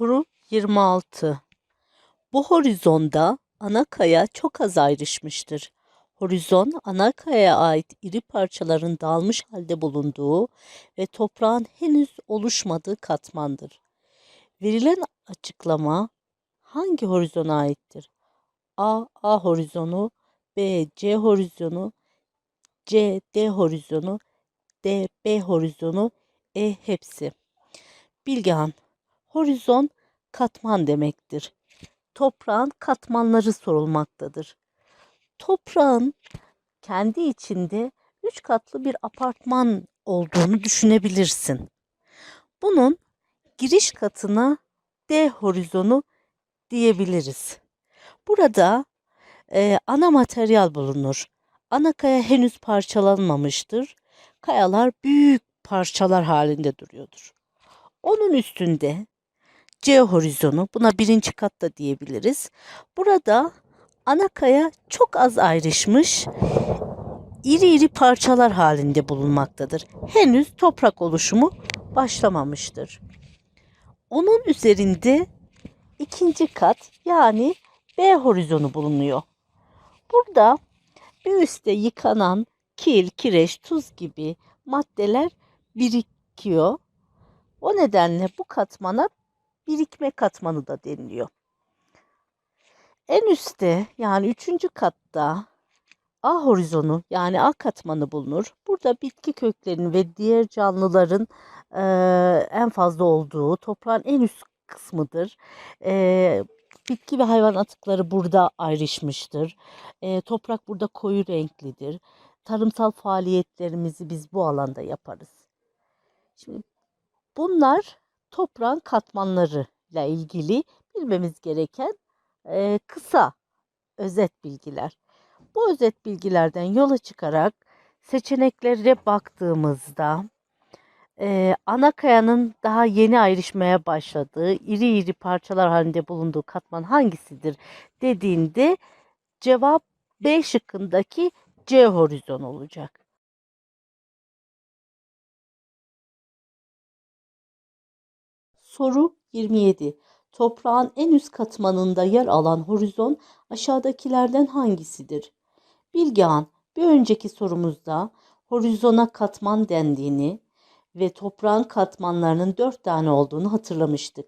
Soru 26. Bu horizonda ana kaya çok az ayrışmıştır. Horizon, ana kayaya ait iri parçaların dağılmış halde bulunduğu ve toprağın henüz oluşmadığı katmandır. Verilen açıklama hangi horizona aittir? A. A horizonu B. C horizonu C. D horizonu D. B horizonu E. Hepsi. Bilgehan Horizon katman demektir. Toprağın katmanları sorulmaktadır. Toprağın kendi içinde üç katlı bir apartman olduğunu düşünebilirsin. Bunun giriş katına D horizonu diyebiliriz. Burada e, ana materyal bulunur. Ana kaya henüz parçalanmamıştır. Kayalar büyük parçalar halinde duruyordur. Onun üstünde C horizonu, buna birinci kat da diyebiliriz. Burada ana kaya çok az ayrışmış, iri iri parçalar halinde bulunmaktadır. Henüz toprak oluşumu başlamamıştır. Onun üzerinde ikinci kat yani B horizonu bulunuyor. Burada bir üstte yıkanan kil, kireç, tuz gibi maddeler birikiyor. O nedenle bu katmana birikme katmanı da deniliyor. En üstte yani üçüncü katta A horizonu yani A katmanı bulunur. Burada bitki köklerinin ve diğer canlıların e, en fazla olduğu toprağın en üst kısmıdır. E, bitki ve hayvan atıkları burada ayrışmıştır. E, toprak burada koyu renklidir. Tarımsal faaliyetlerimizi biz bu alanda yaparız. Şimdi bunlar toprağın katmanlarıyla ilgili bilmemiz gereken e, kısa özet bilgiler. Bu özet bilgilerden yola çıkarak seçeneklere baktığımızda e, ana kayanın daha yeni ayrışmaya başladığı, iri iri parçalar halinde bulunduğu katman hangisidir dediğinde cevap B şıkkındaki C horizon olacak. Soru 27. Toprağın en üst katmanında yer alan horizon aşağıdakilerden hangisidir? Bilgehan, bir önceki sorumuzda horizona katman dendiğini ve toprağın katmanlarının dört tane olduğunu hatırlamıştık.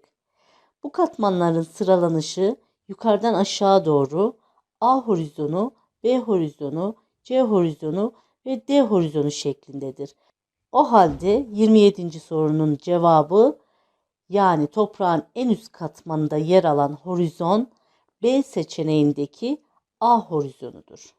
Bu katmanların sıralanışı yukarıdan aşağı doğru A horizonu, B horizonu, C horizonu ve D horizonu şeklindedir. O halde 27. sorunun cevabı yani toprağın en üst katmanında yer alan horizon B seçeneğindeki A horizonudur.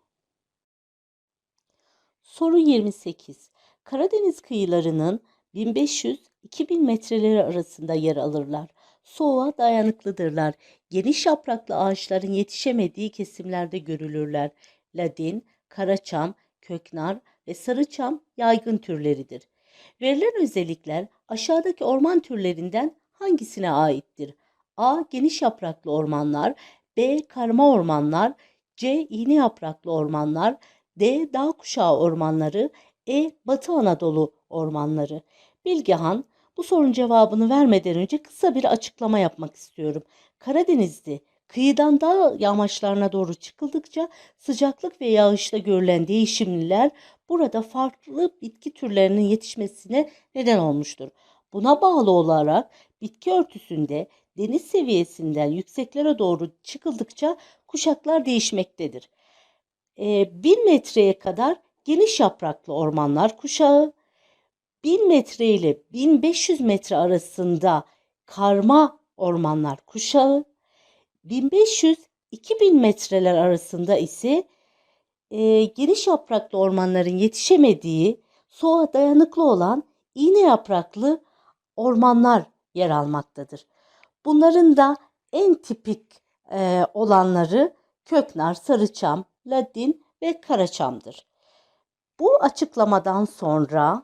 Soru 28. Karadeniz kıyılarının 1500-2000 metreleri arasında yer alırlar. Soğuğa dayanıklıdırlar. Geniş yapraklı ağaçların yetişemediği kesimlerde görülürler. Ladin, karaçam, köknar ve sarıçam yaygın türleridir. Verilen özellikler aşağıdaki orman türlerinden hangisine aittir? A. Geniş yapraklı ormanlar B. Karma ormanlar C. İğne yapraklı ormanlar D. Dağ kuşağı ormanları E. Batı Anadolu ormanları Bilgehan bu sorunun cevabını vermeden önce kısa bir açıklama yapmak istiyorum. Karadeniz'de kıyıdan dağ yamaçlarına doğru çıkıldıkça sıcaklık ve yağışta görülen değişimler burada farklı bitki türlerinin yetişmesine neden olmuştur. Buna bağlı olarak bitki örtüsünde deniz seviyesinden yükseklere doğru çıkıldıkça kuşaklar değişmektedir. E, 1000 metreye kadar geniş yapraklı ormanlar kuşağı, 1000 metre ile 1500 metre arasında karma ormanlar kuşağı, 1500-2000 metreler arasında ise e, geniş yapraklı ormanların yetişemediği, soğuğa dayanıklı olan iğne yapraklı ormanlar yer almaktadır. Bunların da en tipik e, olanları köknar, sarıçam, ladin ve karaçamdır. Bu açıklamadan sonra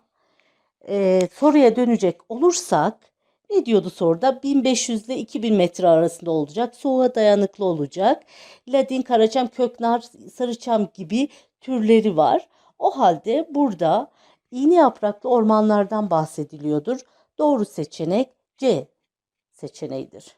e, soruya dönecek olursak ne diyordu soruda? 1500 ile 2000 metre arasında olacak. Soğuğa dayanıklı olacak. Ladin, karaçam, köknar, sarıçam gibi türleri var. O halde burada iğne yapraklı ormanlardan bahsediliyordur. Doğru seçenek C seçeneğidir.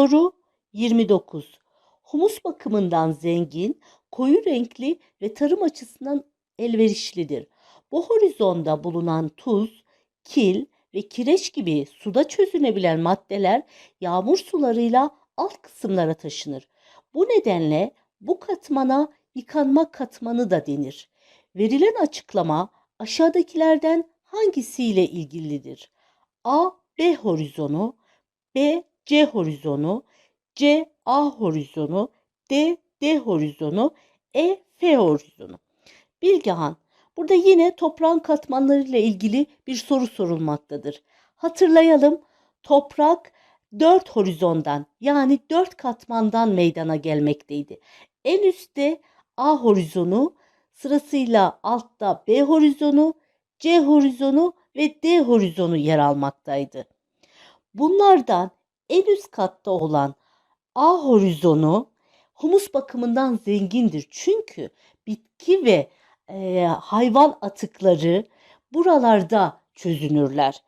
Soru 29. Humus bakımından zengin, koyu renkli ve tarım açısından elverişlidir. Bu horizonda bulunan tuz, kil ve kireç gibi suda çözünebilen maddeler yağmur sularıyla alt kısımlara taşınır. Bu nedenle bu katmana yıkanma katmanı da denir. Verilen açıklama aşağıdakilerden hangisiyle ilgilidir? A. B horizonu B. C horizonu C. A horizonu D. D horizonu E. F horizonu. Bilgehan, burada yine toprağın katmanlarıyla ilgili bir soru sorulmaktadır. Hatırlayalım, toprak dört horizondan yani dört katmandan meydana gelmekteydi. En üstte A horizonu, sırasıyla altta B horizonu, C horizonu ve D horizonu yer almaktaydı. Bunlardan en üst katta olan A horizonu humus bakımından zengindir. Çünkü bitki ve e, hayvan atıkları buralarda çözünürler.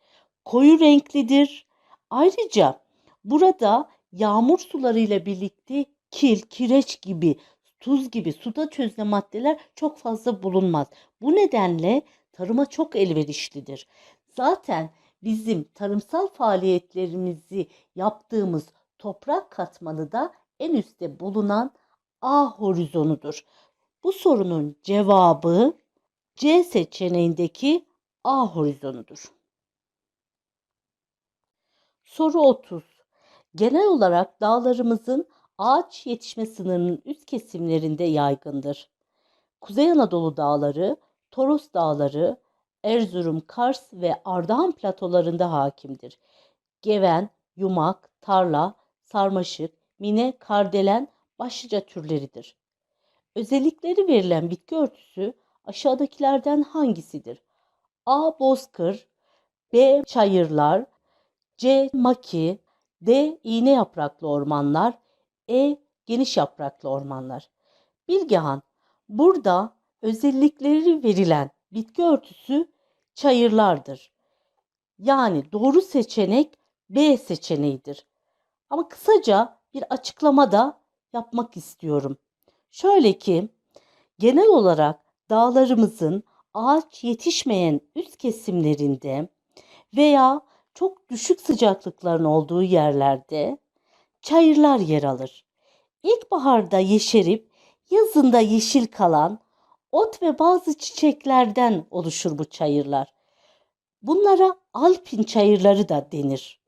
Koyu renklidir. Ayrıca burada yağmur sularıyla birlikte kil, kireç gibi, tuz gibi suda çözünen maddeler çok fazla bulunmaz. Bu nedenle tarıma çok elverişlidir. Zaten bizim tarımsal faaliyetlerimizi yaptığımız toprak katmanı da en üstte bulunan A horizonudur. Bu sorunun cevabı C seçeneğindeki A horizonudur. Soru 30. Genel olarak dağlarımızın ağaç yetişme sınırının üst kesimlerinde yaygındır. Kuzey Anadolu dağları, Toros dağları, Erzurum, Kars ve Ardahan platolarında hakimdir. Geven, yumak, tarla, sarmaşık, mine, kardelen başlıca türleridir. Özellikleri verilen bitki örtüsü aşağıdakilerden hangisidir? A. Bozkır B. Çayırlar C. Maki D. İğne yapraklı ormanlar E. Geniş yapraklı ormanlar. Bilgehan, burada özellikleri verilen bitki örtüsü çayırlardır. Yani doğru seçenek B seçeneğidir. Ama kısaca bir açıklama da yapmak istiyorum. Şöyle ki genel olarak dağlarımızın ağaç yetişmeyen üst kesimlerinde veya çok düşük sıcaklıkların olduğu yerlerde çayırlar yer alır. İlkbaharda yeşerip yazında yeşil kalan ot ve bazı çiçeklerden oluşur bu çayırlar. Bunlara alpin çayırları da denir.